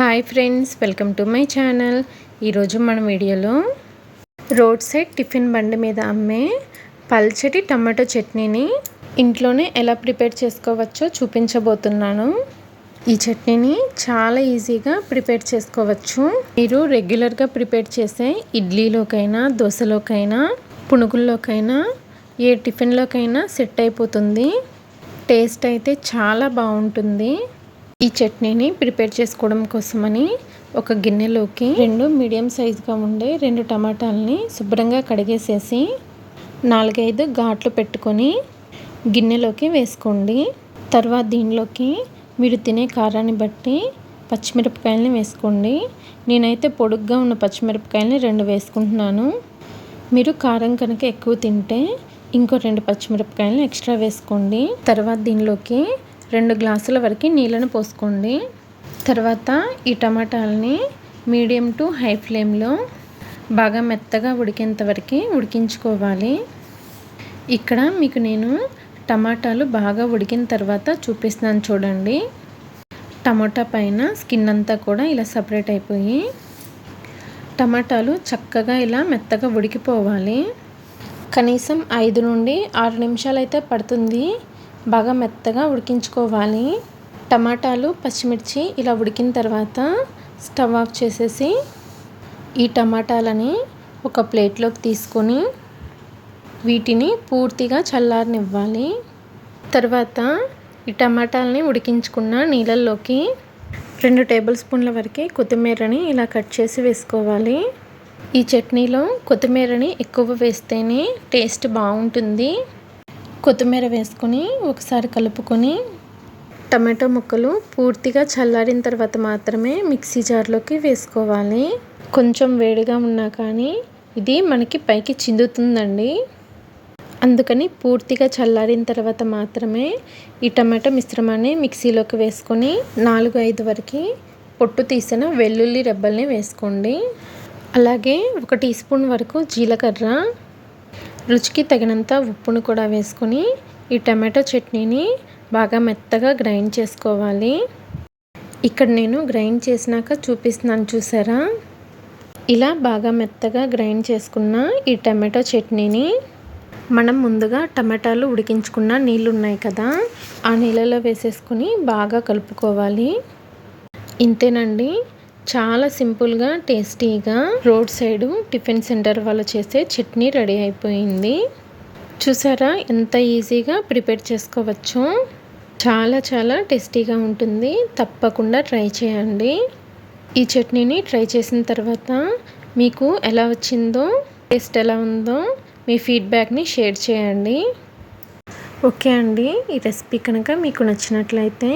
Hi friends welcome to my channel. ఈరోజు మన వీడియోలో రోడ్ సైడ్ టిఫిన్ బండి మీద అమ్మే పల్చటి టమాటో చట్నీని ఇంట్లోనే ఎలా ప్రిపేర్ చేసుకోవచ్చో చూపించబోతున్నాను. ఈ చట్నీని చాలా ఈజీగా ప్రిపేర్ చేసుకోవచ్చు. మీరు రెగ్యులర్గా ప్రిపేర్ చేసే ఇడ్లీలోకైనా దోశలోకైనా పునుగుల్లోకైనా ఏ టిఫిన్లోకైనా సెట్ అయిపోతుంది. టేస్ట్ అయితే చాలా బాగుంటుంది. ఈ చట్నీని ప్రిపేర్ చేసుకోవడం కోసమని ఒక గిన్నెలోకి రెండు మీడియం సైజుగా ఉండే రెండు టమాటాలని శుభ్రంగా కడిగేసేసి నాలుగైదు ఘాట్లు పెట్టుకొని గిన్నెలోకి వేసుకోండి. తర్వాత దీనిలోకి మీరు తినే కారాన్ని బట్టి పచ్చిమిరపకాయలని వేసుకోండి. నేనైతే పొడుగ్గా ఉన్న పచ్చిమిరపకాయలని రెండు వేసుకుంటున్నాను. మీరు కారం కనుక ఎక్కువ తింటే ఇంకో రెండు పచ్చిమిరపకాయలను ఎక్స్ట్రా వేసుకోండి. తర్వాత దీనిలోకి రెండు గ్లాసుల వరకు నీళ్ళను పోసుకోండి. తర్వాత ఈ టమాటాలని మీడియం టు హై ఫ్లేమ్లో బాగా మెత్తగా ఉడికేంత వరకు ఉడికించుకోవాలి. ఇక్కడ మీకు నేను టమాటాలు బాగా ఉడికిన తర్వాత చూపిస్తున్నాను చూడండి. టమాటా పైన స్కిన్ అంతా కూడా ఇలా సపరేట్ అయిపోయి టమాటాలు చక్కగా ఇలా మెత్తగా ఉడికిపోవాలి. కనీసం ఐదు నుండి ఆరు నిమిషాలు అయితే పడుతుంది. బాగా మెత్తగా ఉడికించుకోవాలి. టమాటాలు పచ్చిమిర్చి ఇలా ఉడికిన తర్వాత స్టవ్ ఆఫ్ చేసేసి ఈ టమాటాలని ఒక ప్లేట్లోకి తీసుకొని వీటిని పూర్తిగా చల్లారనివ్వాలి. తర్వాత ఈ టమాటాలని ఉడికించుకున్న నీళ్ళల్లోకి రెండు టేబుల్ స్పూన్ల వరకు కొత్తిమీరని ఇలా కట్ చేసి వేసుకోవాలి. ఈ చట్నీలో కొత్తిమీరని ఎక్కువ వేస్తేనే టేస్ట్ బాగుంటుంది. కొత్తిమీర వేసుకొని ఒకసారి కలుపుకొని టమాటో ముక్కలు పూర్తిగా చల్లారిన తర్వాత మాత్రమే మిక్సీ జార్లోకి వేసుకోవాలి. కొంచెం వేడిగా ఉన్నా కానీ ఇది మనకి పైకి చిందుతుందండి. అందుకని పూర్తిగా చల్లారిన తర్వాత మాత్రమే ఈ టమాటో మిశ్రమాన్ని మిక్సీలోకి వేసుకొని నాలుగు ఐదు వరకు పొట్టు తీసిన వెల్లుల్లి రెబ్బల్ని వేసుకోండి. అలాగే ఒక టీ స్పూన్ వరకు జీలకర్ర రుచికి తగినంత ఉప్పును కూడా వేసుకొని ఈ టమాటో చట్నీని బాగా మెత్తగా గ్రైండ్ చేసుకోవాలి. ఇక్కడ నేను గ్రైండ్ చేసినాక చూపిస్తున్నాను చూసారా? ఇలా బాగా మెత్తగా గ్రైండ్ చేసుకున్న ఈ టమాటో చట్నీని మనం ముందుగా టమాటాలు ఉడికించుకున్న నీళ్ళు ఉన్నాయి కదా ఆ నీళ్ళలో వేసేసుకుని బాగా కలుపుకోవాలి. ఇంతేనండి. చాలా సింపుల్గా టేస్టీగా రోడ్ సైడు టిఫిన్ సెంటర్ వాళ్ళు చేసే చట్నీ రెడీ అయిపోయింది. చూసారా? ఎంత ఈజీగా ప్రిపేర్ చేసుకోవచ్చు. చాలా చాలా టేస్టీగా ఉంటుంది. తప్పకుండా ట్రై చేయండి. ఈ చట్నీని ట్రై చేసిన తర్వాత మీకు ఎలా వచ్చిందో టేస్ట్ ఎలా ఉందో మీ ఫీడ్బ్యాక్ని షేర్ చేయండి. ఓకే అండి. ఈ రెసిపీ కనుక మీకు నచ్చినట్లయితే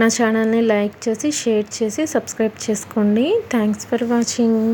నా ఛానల్ని లైక్ చేసి షేర్ చేసి సబ్స్క్రైబ్ చేసుకోండి. Thanks for watching.